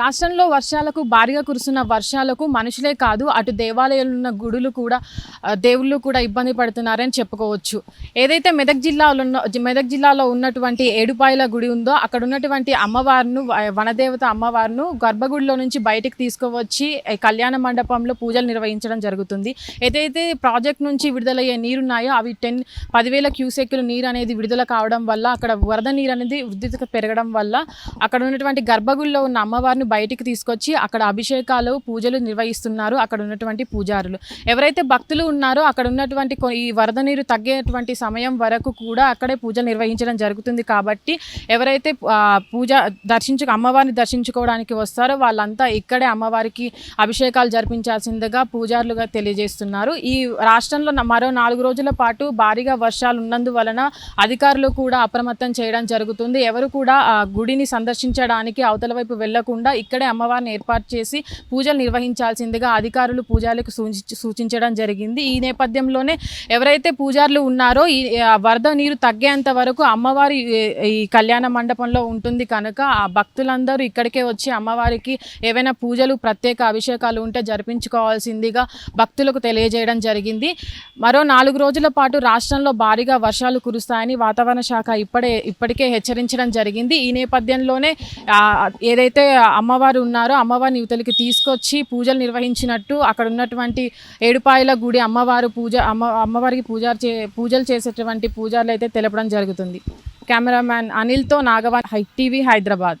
రాష్ట్రంలో వర్షాలకు భారీగా కురుస్తున్న వర్షాలకు మనుషులే కాదు అటు దేవాలయాలు ఉన్న గుడులు కూడా దేవుళ్ళు కూడా ఇబ్బంది పడుతున్నారని చెప్పుకోవచ్చు. ఏదైతే మెదక్ జిల్లాలో ఉన్న మెదక్ జిల్లాలో ఉన్నటువంటి ఏడుపాయల గుడి ఉందో అక్కడ ఉన్నటువంటి అమ్మవారిను వనదేవత అమ్మవారిను గర్భగుడిలో నుంచి బయటికి తీసుకువచ్చి కళ్యాణ మండపంలో పూజలు నిర్వహించడం జరుగుతుంది. ఏదైతే ప్రాజెక్ట్ నుంచి విడుదలయ్యే నీరున్నాయో అవి టెన్ పదివేల క్యూసెక్కులు నీరు అనేది విడుదల కావడం వల్ల అక్కడ వరద నీరు అనేది ఉద్ధృతిగా పెరగడం వల్ల అక్కడ ఉన్నటువంటి గర్భగుడిలో ఉన్న అమ్మవారిని బయటికి తీసుకొచ్చి అక్కడ అభిషేకాలు పూజలు నిర్వహిస్తున్నారు అక్కడ ఉన్నటువంటి పూజారులు. ఎవరైతే భక్తులు ఉన్నారో అక్కడ ఉన్నటువంటి ఈ వరద నీరు తగ్గేటువంటి సమయం వరకు కూడా అక్కడే పూజలు నిర్వహించడం జరుగుతుంది కాబట్టి ఎవరైతే పూజ దర్శించు అమ్మవారిని దర్శించుకోవడానికి వస్తారో వాళ్ళంతా ఇక్కడే అమ్మవారికి అభిషేకాలు జరిపించాల్సిందిగా పూజారులుగా తెలియజేస్తున్నారు. ఈ రాష్ట్రంలో మరో నాలుగు రోజుల పాటు భారీగా వర్షాలు ఉన్నందువలన అధికారులు కూడా అప్రమత్తం చేయడం జరుగుతుంది. ఎవరు కూడా ఆ గుడిని సందర్శించడానికి అవతల వైపు వెళ్ళకుండా ఇక్కడే అమ్మవారిని ఏర్పాటు చేసి పూజలు నిర్వహించాల్సిందిగా అధికారులు పూజారులకు సూచి సూచించడం జరిగింది. ఈ నేపథ్యంలోనే ఎవరైతే పూజారులు ఉన్నారో ఈ వరద నీరు తగ్గేంత వరకు అమ్మవారి ఈ- కళ్యాణ మండపంలో ఉంటుంది కనుక ఆ భక్తులందరూ ఇక్కడికే వచ్చి అమ్మవారికి ఏవైనా పూజలు ప్రత్యేక అభిషేకాలు ఉంటే జరిపించుకోవాల్సిందిగా భక్తులకు తెలియజేయడం జరిగింది. మరో నాలుగు రోజుల పాటు రాష్ట్రంలో భారీగా వర్షాలు కురుస్తాయని వాతావరణ శాఖ ఇప్పుడే ఇప్పటికే హెచ్చరించడం జరిగింది. ఈ నేపథ్యంలోనే ఏదైతే అమ్మవారు ఉన్నారో. అమ్మవారిని యువతలకి తీసుకొచ్చి పూజలు నిర్వహించినట్టు అక్కడ ఉన్నటువంటి ఏడుపాయల గుడి అమ్మవారు పూజ అమ్మ అమ్మవారికి పూజ చే పూజలు చేసేటువంటి పూజలు అయితే తెలపడం జరుగుతుంది. కెమెరామ్యాన్ అనిల్తో నాగవన్ hi TV Hyderabad.